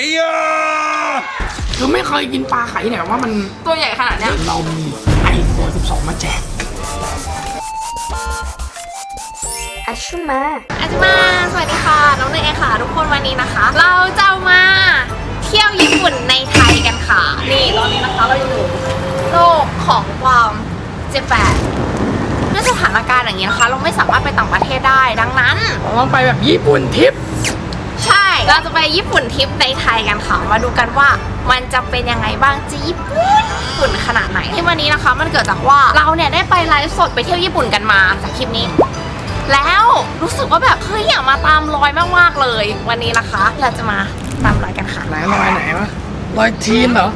อ้ยคือไม่เคยกินปลาไข่เนี่ยว่ามันตัวใหญ่ขนาดเนี้ยเรามีไอโฟน12 มาแจกอัชมาอาจมาสวัสดีค่ะน้องเนยค่ะ ทุกคนวันนี้นะคะ เราจะมาเที่ยวญี่ปุ่นในไทยกันค่ะ นี่ตอนนี้นะคะเราอยู่โลกของความเจแปนด้วยสถานการณ์อย่างนี้นะคะ เราไม่สามารถไปต่างประเทศได้ดังนั้นต้องไปแบบญี่ปุ่นทิป เราจะไปญี่ปุ่นทริปในไทยกันค่ะ มาดูกันว่ามันจะเป็นยังไงบ้างจะญี่ปุ่นญี่ปุ่นขนาดไหนที่วันนี้นะคะ มันเกิดจากว่าเราเนี่ยได้ไปไลฟ์สดไปเที่ยวญี่ปุ่นกันมาจากคลิปนี้ แล้วรู้สึกว่าแบบเฮ้ยอยากมาตามรอยมากๆเลย วันนี้นะคะ เราจะมาตามรอยกันค่ะไหนรอยไหนวะรอยทีนเหรอ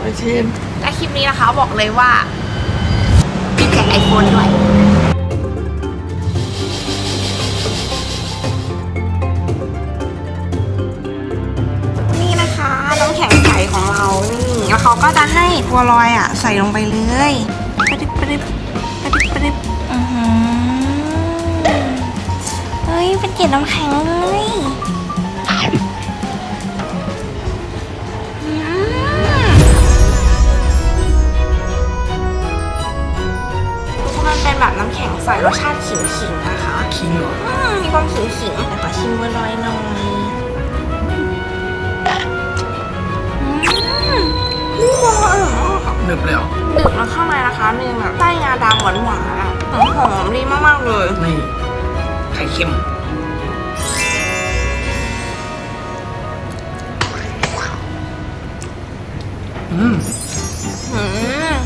รอยทีนและคลิปนี้นะคะบอกเลยว่ามีแจกไอโฟนด้วย เขาก็จะให้บัวลอยอะ ใส่ลงไปเลยปะดิบปะดิบปะดิบปะดิบอือหือเฮ้ยเป็นเกล็ดน้ำแข็งเลยอืมมันเป็นแบบน้ำแข็งใสรสชาติขิงขิงๆนะคะคิงเหรอ อืมมีความขิงขิงๆแต่ขอชิมบัวลอยหน่อย หนึบเลยเหรอดึกแล้วข้างในนะคะมีแบบไส้งาดำหวานหวานๆอะหอมหอมๆดีมากๆเลยนี่ไข่เค็มอืมอืมอืม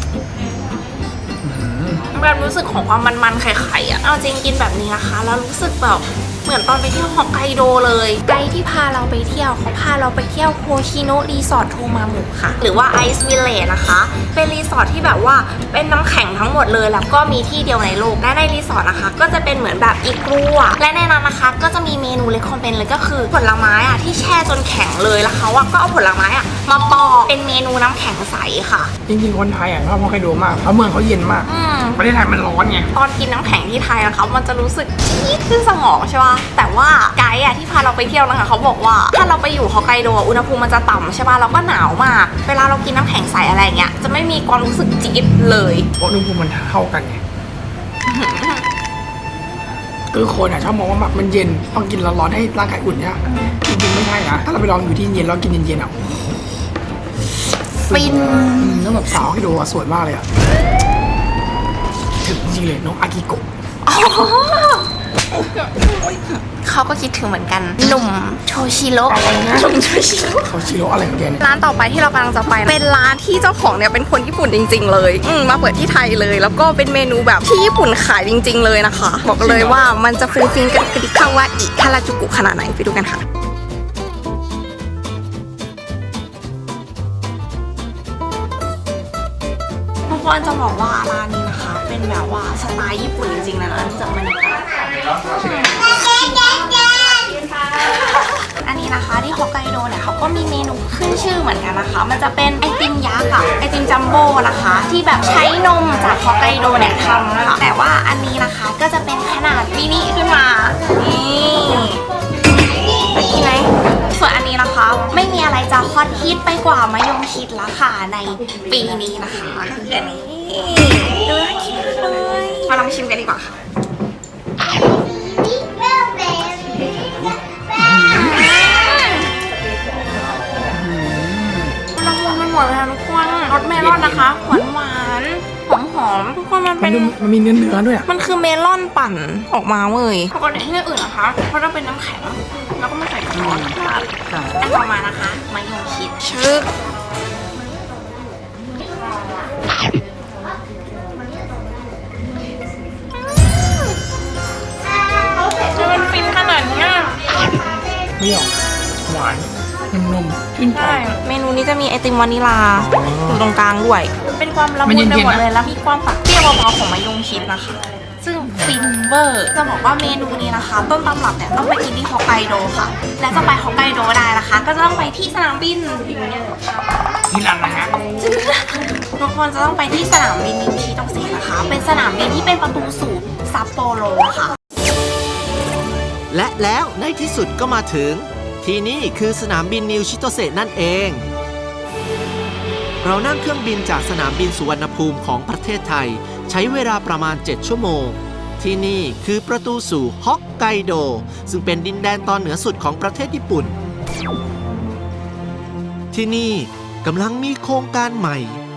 แบบรู้สึกของความมันๆไข่ๆอะเอาจริงกินแบบนี้นะคะ แล้วรู้สึกแบบเห มือนตอนไปเที่ยวฮอกไกโดเลยไกด์ที่พาเราไปเที่ยวเขาพาเราไปเที่ยวโคชิโนรีสอร์ทโทมามุค่ะ หรือว่าไอซ์วิลเลจนะคะ เป็นรีสอร์ทที่แบบว่าเป็นน้ำแข็งทั้งหมดเลย แล้วก็มีที่เดียวในโลกและในรีสอร์ทนะคะ ก็จะเป็นเหมือนแบบอีกรูอะและในนั้นนะคะ ก็จะมีเมนูเลคคอมเมนเลยก็คือผลไม้อะที่แช่จนแข็งเลยแล้วเขาอะก็เอาผลไม้อะ มาปอกเป็นเมนูน้ำแข็งใสค่ะ จริงๆคนไทยอะชอบฮอกไกโดมากเพราะเมืองเขาเย็นมากอืม ประเทศไทยมันร้อนไง ตอนกินน้ำแข็งที่ไทยนะคะมันจะรู้สึกจี๊ดขึ้นสมองใช่ป่ะแต่ว่าไกด์อะที่พาเราไปเที่ยวนะคะเขาบอกว่าถ้าเราไปอยู่ฮอกไกโดอะอุณหภูมิมันจะต่ำใช่ป่ะเราก็หนาวมากเวลาเรากินน้ำแข็งใสอะไรอย่างเงี้ยจะไม่มีความรู้สึกจี๊ดเลย เพราะอุณหภูมิมันเท่ากันไงคือคนอะชอบมองว่าแบบมันเย็นต้องกินร้อนๆให้ร่างกายอุ่นเนี่ยจริงๆไม่ใช่นะถ้าเราไปลองอยู่ที่เย็นแล้วกินเย็นๆอะ ฟินอืมแล้วแบบสาวให้ดูอะสวยมากเลยอะถึงจริงๆเลยน้องอากิโกะเขาก็คิดถึงเหมือนกัน หนุ่มโชชิโร่อะไรนะหนุ่มโชชิโร่เขาชิโร่อะไรของแกเนี่ยร้านต่อไปที่เรากำลังจะไปเป็นร้านที่เจ้าของเนี่ยเป็นคนญี่ปุ่นจริง ๆ เลยอืมมาเปิดที่ไทยเลย แล้วก็เป็นเมนูแบบที่ญี่ปุ่นขายจริง ๆ เลยนะคะ บอกเลยว่ามันจะฟุ้งฟิ้งกันกระดิกคาวาอิคาราจูกุขนาดไหนไปดูกันค่ะ คนจะบอกว่าร้านนี้นะคะ เป็นแบบว่าสไตล์ญี่ปุ่นจริงๆนะนะจากบรรยากาศอันนี้นะคะที่ฮอกไกโดเนี่ยเขาก็มีเมนูขึ้นชื่อเหมือนกันนะคะ มันจะเป็นไอติมยักษ์อะไอติมจัมโบ้นะคะ ที่แบบใช้นมจากฮอกไกโดเนี่ยทำค่ะแต่ว่าอันนี้นะคะก็จะเป็นขนาดมินิขึ้นมานี่ไปกินไหมส่วนอันนี้นะคะไม่ อะไรจะฮอตฮิตไปกว่ามะยงชิดละค่ะในปีนี้นะคะก็คืออันนี้ดูน่ากินเลยมาลองชิมกันดีกว่าค่ะมันละมุนมันหมดเลยค่ะทุกคนรสเมลอนนะคะหวานหวานห อมหอมๆทุกคนมันมัเป็นนดูมันมีเนื้อเนื้อๆด้วยอะมันคือเมลอนปั่นออกมาเว้ยปกติที่อื่นนะคะเพราะเราเป็นน้ำแข็งแล้วก็ไม่ใส่กระท้อนอันต่อมานะคะมายงชิดชึบมันฟินขนาดเนี้ย เปรี้ยวหวาน นุ่มๆชื่นใจใช่เมนูนี้จะมีไอติมวานิลาอ๋ออยู่ตรงกลางด้วย เป็นความละมัมุนนเย็นๆไปหมดนะเลยแล้วมีความตัดเปรี้ยวเบาๆของมายงชิดนะคะ ซึ่งฟินเวอร์จะบอกว่าเมนูนี้นะคะ ต้นตำรับเนี่ยต้องไปกินที่ฮอกไกโดค่ะ และจะไปฮอกไกโดได้นะคะ ก็จะต้องไปที่สนามบินที่ร้านนะฮะทุกคนจะต้องไปที่สนามบินนิชิโตเซนะคะ เป็นสนามบินที่เป็นประตูสู่ซัปโปโรค่ะและแล้วในที่สุดก็มาถึง ที่นี่คือสนามบินนิวชิโตเซนั่นเอง เรานั่งเครื่องบินจากสนามบินสุวรรณภูมิของประเทศไทย ใช้เวลาประมาณ 7 ชั่วโมง ที่นี่คือประตูสู่ฮอกไกโด ซึ่งเป็นดินแดนตอนเหนือสุดของประเทศญี่ปุ่น ที่นี่กำลังมีโครงการใหม่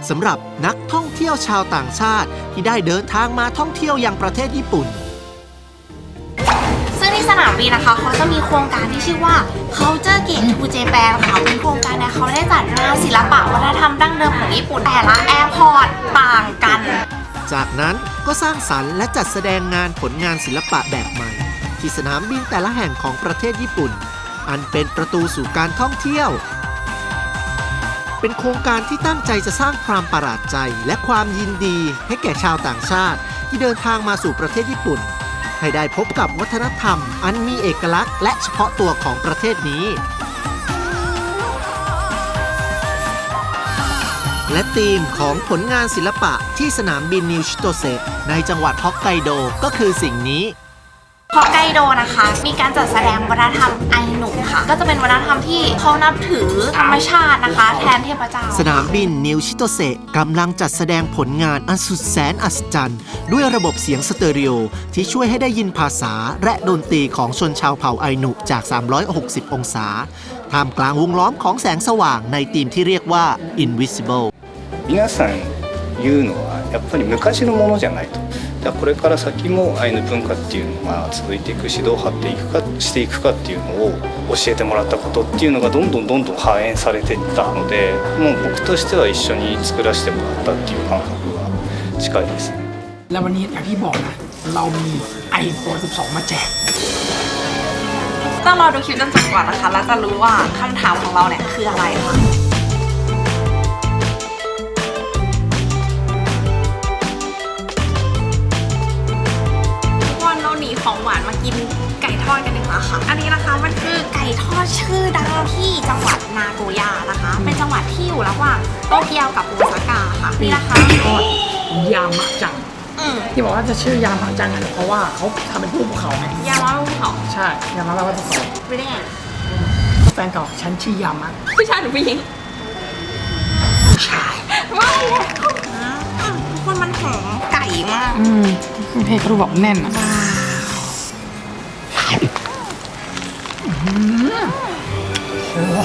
สำหรับนักท่องเที่ยวชาวต่างชาติที่ได้เดินทางมาท่องเที่ยวยังประเทศญี่ปุ่น นามบินนะคะเขาจะมีโครงการที่ชื่อว่า Culture Gate to Japan ค่ะเป็นโครงการเนี่ยเขาได้จัดงานศิลปะวัฒนธรรมดั้งเดิมของญี่ปุ่นแต่ละแอร์พอร์ตต่างกัน จากนั้นก็สร้างสรรค์และจัดแสดงงานผลงานศิลปะแบบใหม่ ที่สนามบินแต่ละแห่งของประเทศญี่ปุ่น อันเป็นประตูสู่การท่องเที่ยว เป็นโครงการที่ตั้งใจจะสร้างความประหลาดใจและความยินดีให้แก่ชาวต่างชาติ ที่เดินทางมาสู่ประเทศญี่ปุ่น ให้ได้พบกับวัฒนธรรม อันมีเอกลักษณ์และเฉพาะตัวของประเทศนี้ และธีมของผลงานศิลปะที่สนามบินนิวชิโตเซในจังหวัดฮอกไกโดก็คือสิ่งนี้ ฮอกไกโดนะคะ มีการจัดแสดงวัฒนธรรมไอหนุค่ะ ก็จะเป็นวัฒนธรรมที่เขานับถือธรรมชาตินะคะ แทนเทพเจ้า สนามบินนิวชิโตเซกำลังจัดแสดงผลงานอันสุดแสนอัศจรรย์ ด้วยระบบเสียงสเตอริโอที่ช่วยให้ได้ยินภาษาและดนตรีของชนชาวเผ่าไอหนุจาก 360 องศา ท่ามกลางวงล้อมของแสงสว่างในธีมที่เรียกว่า Invisible 皆さん 言うのはやっぱり昔のものじゃないとだからこれから先もアイヌ文化っていうのが続いていくしどう張っていくかしていくかっていうのを教えてもらったことっていうのがどんどんどんどん反映されていったのでもう僕としては一緒に作らせてもらったっていう感覚が近いですね แล้ววันนี้อย่างที่บอกนะ เรามีไอโฟน12 มาแจก ต้องรอดูคลิปจนจบก่อนนะคะ แล้วจะรู้ว่าคำถามของเราเนี่ยคืออะไรค่ะ ก่ทอดกันดีกว่าค่ะ อันนี้นะคะมันคือไก่ทอดชื่อดังที่จังหวัดนาโกย่านะคะ เป็นจังหวัดที่อยู่ระหว่างโตเกียวกับโอซาก้าค่ะนี่นะคะทอดยามะจังอืมที่บอกว่าจะชื่อยามะจังเนี่ยเพราะว่าเขาทำเป็นรูปภูเขาไงยามาลูกเขาใช่ยามะแปลว่าภูเขาไม่ได้ไงแฟนเก่าฉันชื่อยามะผู้ชายหรือผู้หญิงผู้ชายว้าวทุกคนมันหอมไก่มากอืมเพลงเขาดูแบบแน่นอะ โอ้โห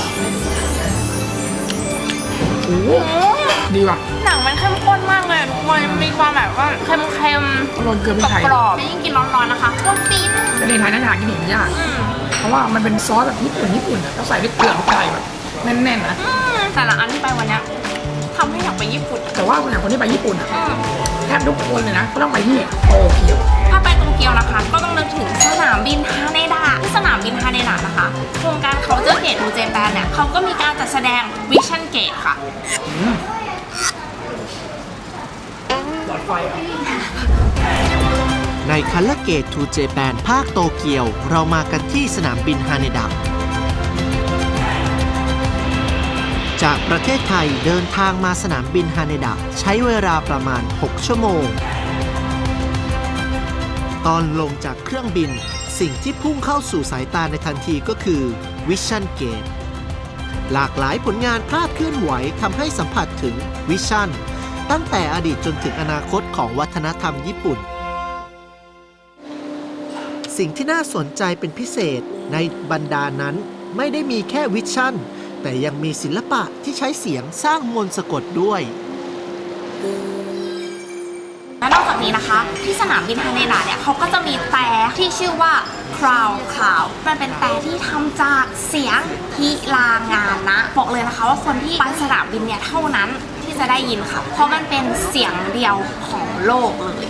โอ้โหดีว่ะ หนังมันเข้มข้นมากเลยทุกคนมันมีความแบบว่าเค็มโรยเกลือพริๆกไทยกรอบๆไม่ยิ่งกินร้อนๆนะคะโคตรฟินในไทยน่าจะหากินอย่างนี้ยากอืมเพราะว่ามันเป็นซอสแบบญี่ปุ่นญี่ปุ่นอะเขาใส่ด้วยเกลือพริกไทยแบบแน่นๆนะ อืมแต่ละอันที่ไปวันเนี้ยทำให้อยากไปญี่ปุ่นแต่ว่าส่วนใหญ่คนที่ไปญี่ปุ่นอะอืม แทบทุกคนเลยนะก็ต้องไปที่โตเกียวถ้า ไปโตเกียวนะคะ ก็ต้องนึกถึงสนามบินฮาเนดะที่สนามบินฮาเนดะนะคะโครงการเขาเจอเกตทูเจแปนเนี่ยเขาก็มีการจัดแสดงวิชั่นเกตค่ะหลอดไฟอะในคัลเลเกตทูเจแปนภาคโตเกียว เรามากันที่สนามบินฮาเนดะจากประเทศไทยเดินทางมาสนามบินฮาเนดะใช้เวลาประมาณ 6 ชั่วโมง ตอนลงจากเครื่องบิน สิ่งที่พุ่งเข้าสู่สายตาในทันทีก็คือ Vision Gate หลากหลายผลงานภาพเคลื่อนไหวทำให้สัมผัสถึงวิชั่น ตั้งแต่อดีตจนถึงอนาคตของวัฒนธรรมญี่ปุ่น สิ่งที่น่าสนใจเป็นพิเศษในบรรดานั้นไม่ได้มีแค่วิชั่น แต่ยังมีศิลปะที่ใช้เสียงสร้างมนต์สะกดด้วย และนอกจากนี้นะคะ ที่สนามบินฮาเนดะเนี่ยเขาก็จะมีแต่ที่ชื่อว่า Crown Cloud มันเป็นแต่ที่ทำจากเสียงฮิลางานนะบอกเลยนะคะว่าคนที่ไปสนามบินเนี่ยเท่านั้นที่จะได้ยินค่ะ เพราะมันเป็นเสียงเดียวของโลกเลย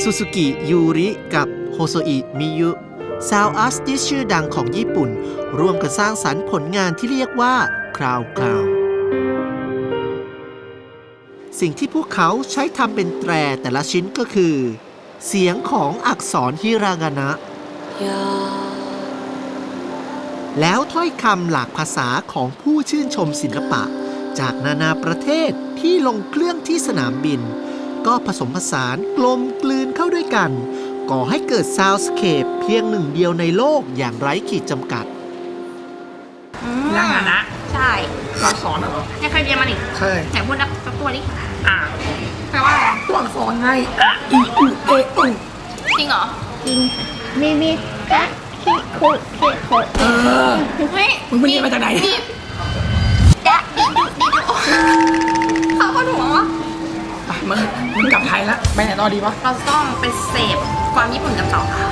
ซูซูกิยูริกับโฮโซอิมิยุซาวอาร์ติสชื่อดังของญี่ปุ่น ร่วมกันสร้างสรรค์ผลงานที่เรียกว่าคราวคราว สิ่งที่พวกเขาใช้ทำเป็นแตรแต่ละชิ้นก็คือ เสียงของอักษรฮิรากานะ แล้วถ้อยคำหลากภาษาของผู้ชื่นชมศิลปะ จากนานาประเทศที่ลงเครื่องที่สนามบิน ก็ผสมผสานกลมกลืนเข้าด้วยกัน ก่อให้เกิดซาวด์สเคปเพียงหนึ่งเดียวในโลกอย่างไร้ขีดจำกัดอืมย่างอะนะ ใช่ เราสอนเหรอยังเคยเรียนมานี่เคยไหนพูดนักสักตัวดิ อะแปลว่าอะไรตัวอักษรไงอะอีอูเออูจริงเหรอมีมีกะคิคุคิโคเออ เฮ้ยมึงไปเรียนมาจากไหนมีดะดิดุดิดุเขาก็ถูกวะไปมึงมึงกลับไทยละไปไหนต่อดีวะเราต้องไปเสพความญี่ปุ่นกันต่อค่ะ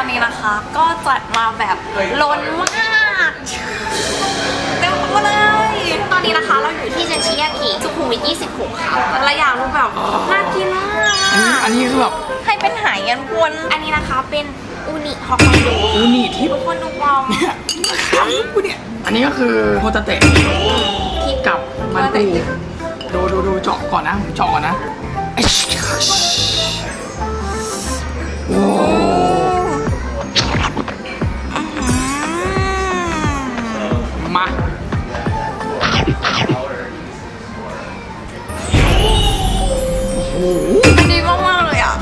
อนนี้นะคะ ก็จัดมาแบบล้นมากเต็มตัวเลย ตอนนี้นะคะเราอยู่ที่เซนชิยากิสุขุมวิท26 ค่ะและอยากรู้แบบน่ากินมากอันนี้อันนี้คือแบบให้เป็นหายกันควรอันนี้นะคะเป็นอูนิฮอกไกโดอูนิที่ทุกคนดูความเนี่ยขำกูเนี่ยอันนี้ก็คือโฮตาเตะที่กับมันปูดูดูดูเจาะก่อนนะผมเจาะก่อนนะ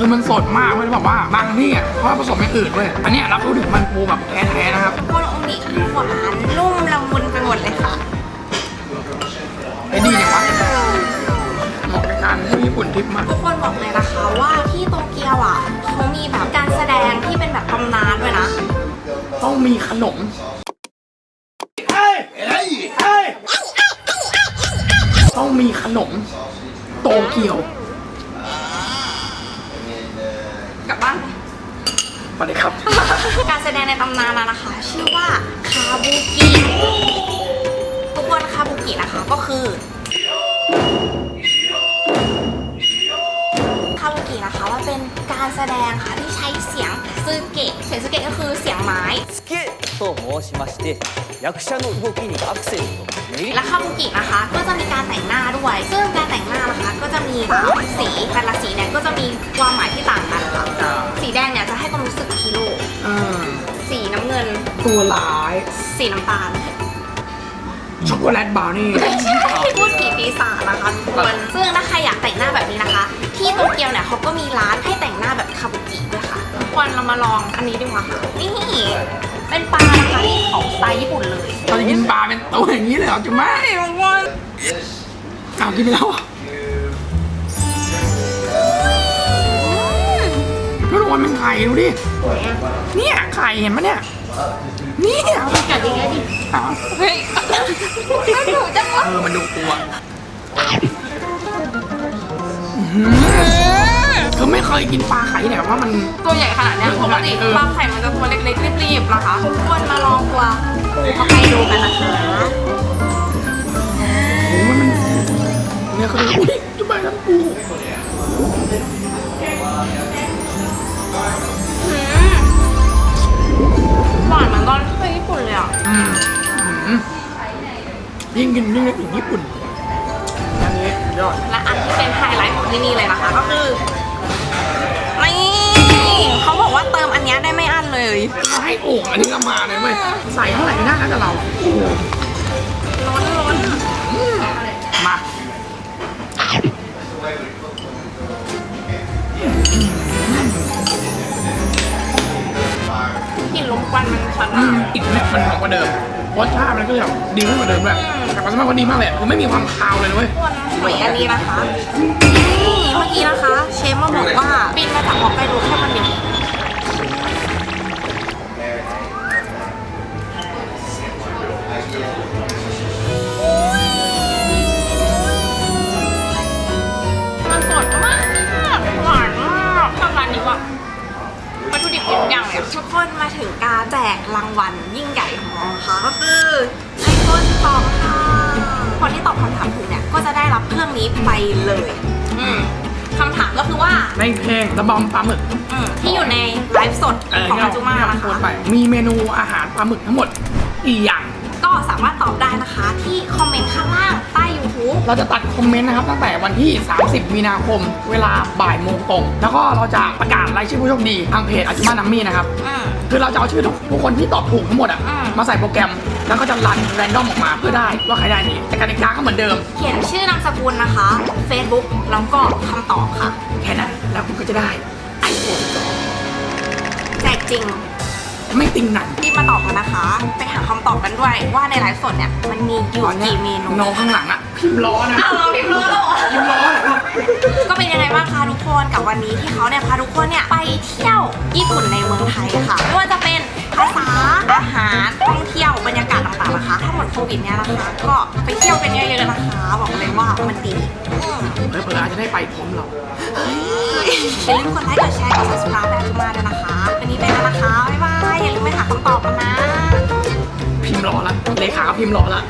คือมันสดมากเลยแบบว่าบางที่อะเขาผสมอย่างอื่นด้วยอันเนี้ยรับรู้ถึงมันปูแบบแท้ๆนะครับคนอูนิคือหวานนุ่มละมุนไปหมดเลยค่ะไอ้ดีเนี่ยวะเหมาะในการเที่ยวญี่ปุ่นทริปมากทุกคนบอกเลยนะคะว่าที่โตเกียวอะเขามีแบบการแสดงที่เป็นแบบตำนานด้วยนะ ต้องมีขนมต้องมีขนมโตเกียว สวัสดีครับ การแสดงในตำนานนะนะคะ ชื่อว่าคาบุกิทุกคนคาบุกินะคะก็คือคาบุกินะคะมันเป็นการแสดงค่ะที่ใช้เสียงซึเกะเสียงซึเกะก็คือเสียงไม้スケと申しまして役者の動きにアクセント練り และคาบุกินะคะ ก็จะมีการแต่งหน้าด้วย ซึ่งการแต่งหน้านะคะก็จะมีสามสีแต่ละสีเนี่ยก็จะมีความหมายที่ต่างกันค่ะสีแดงเนี่ยจะให้ความรู้สึกฮีโร่ เออ สีน้ำเงิน ตัวร้าย สีน้ำตาล ช็อกโกแลตบราวนี่ พูดผีปีศาจนะคะทุกคน ซึ่งถ้าใครอยากแต่งหน้าแบบนี้นะคะ ที่โตเกียวเนี่ยเขาก็มีร้านให้แต่งหน้าแบบคาบุกิด้วยค่ะทุกคนเรามาลองอันนี้ดีกว่าค่ะ นี่ เป็นปลานะคะที่ของสไตล์ญี่ปุ่นเลยเราจะกินปลาเป็นตัวอย่างนี้เลยเหรอจุ๊ม่านี่ทุกคนอ้าวกินไปแล้วอะก็รู้ว่าเป็นไข่ดูดิ เนี่ยไข่เห็นปะเนี่ย เนี่ยกัดดีแค่ดิอ้าวเฮ้ยน่าดุจังวะเออมันดูกลัว คือไม่เคยกินปลาไข่เนี่ยว่ามัน ตัวใหญ่ขนาดเนี้ยปกติเออ ปลาไข่มันจะตัวเล็กๆรีบๆนะคะทุกคนมาลองตัวเอาไปดูกันนะคะโอ้โหมันเนี่ยเขาดูอุ้ยจุ๊บไปทั้งปูหวานเหมือนตอนไปญี่ปุ่นเลยอะ อืมอืมยิ่งกินยิ่งนึกถึงญี่ปุ่นอันนี้ ยอด และอันที่เป็นไฮไลท์ของที่นี่เลยนะคะก็คือนี่เขาบอกว่าเติมอันเนี้ยได้ไม่อั้นเลยเขาให้โอ่งอันนี้ก็มาเลยเว้ยใส่เท่าไหร่ก็ได้แล้วแต่เราโอ้โหล้นล้นมากลิ่นลมควันมันชัดอืมามกกลิ่นเนี่ยมันหอมกว่าเดิม รสชาติมันก็แบบดีขึ้นกว่าเดิมแบบแต่ความสามารถก็ดีมากเลยคือไม่มีความคาวเลยเว้ยส่วนหอยอันนี้นะคะนี่เมื่อกี้นะคะ เชฟมาบอกว่าบินมาจากฮอกไกโดแค่วันเดียว ยอะอย่างเลยทุกคนมาถึงการแจกรางวัลยิ่งใหญ่ของเรานะคะก็คือไอโฟน12ค่ะคนที่ตอบคำถามถูกเนี่ยก็จะได้รับเครื่องนี้ไปเลยอืมคำถามก็คือว่าในเพลงระบำปลาหมึกอืมที่อยู่ในไลฟ์สดเออของที่อาเราจุมาที่เรานะโพสคะต์ไปมีเมนูอาหารปลาหมึกทั้งหมดกี่อย่าง ก็สามารถตอบได้นะคะที่คอมเมนต์ข้างล่างใต้ YouTube เราจะตัดคอมเมนต์นะครับตั้งแต่วันที่ 30 มีนาคม เวลาบ่ายโมงตรง แล้วก็เราจะประกาศรายชื่อผู้โชคดีทางเพจอาจุมานัมมี่นะครับอืมคือเราจะเอาชื่อทุกคนที่ตอบถูกทั้งหมดอะอืมมาใส่โปรแกรม แล้วก็จะรันแรนดอมออกมาเพื่อได้ว่าใครได้นี้แต่กติกาก็เหมือนเดิม เขียนชื่อนามสกุลนะคะ Facebook แล้วก็คำตอบค่ะ แค่นั้นแล้วคุณก็จะได้ไอโฟนแจกจริง ไม่ติงหนังรีบมาตอบกันนะคะ ไปหาคำตอบกันด้วยว่าในไลฟ์สดเนี่ยมันมีอยู่ตอนเนี้ยกี่เมนูน้องข้างหลังอะพิมพ์ล้อนะ อ้าวเราพิมพ์รู้แล้วเหรอพิมพ์ล้อนะครับก็เป็นยังไงบ้างคะทุกคนกับวันนี้ที่เขาเนี่ยพาทุกคนเนี่ยไปเที่ยวญี่ปุ่นในเมืองไทยค่ะไม่ว่าจะเป็นภาษาอาหารท่องเที่ยวบรรยากาศต่างๆนะคะ ถ้าหมดโควิดเนี่ยนะคะก็ไปเที่ยวกันเยอะๆนะคะ บอกเลยว่ามันดีอืมเผื่อๆอาจจะได้ไปพร้อมเราอย่าลืมกดไลค์กดแชร์กด subscribe แบบทุกมาด้วยนะคะวันนี้ไปแล้วนะคะ คำตอบกันนะ พิมพ์ล้อละเลขาก็พิมพ์ล้อละ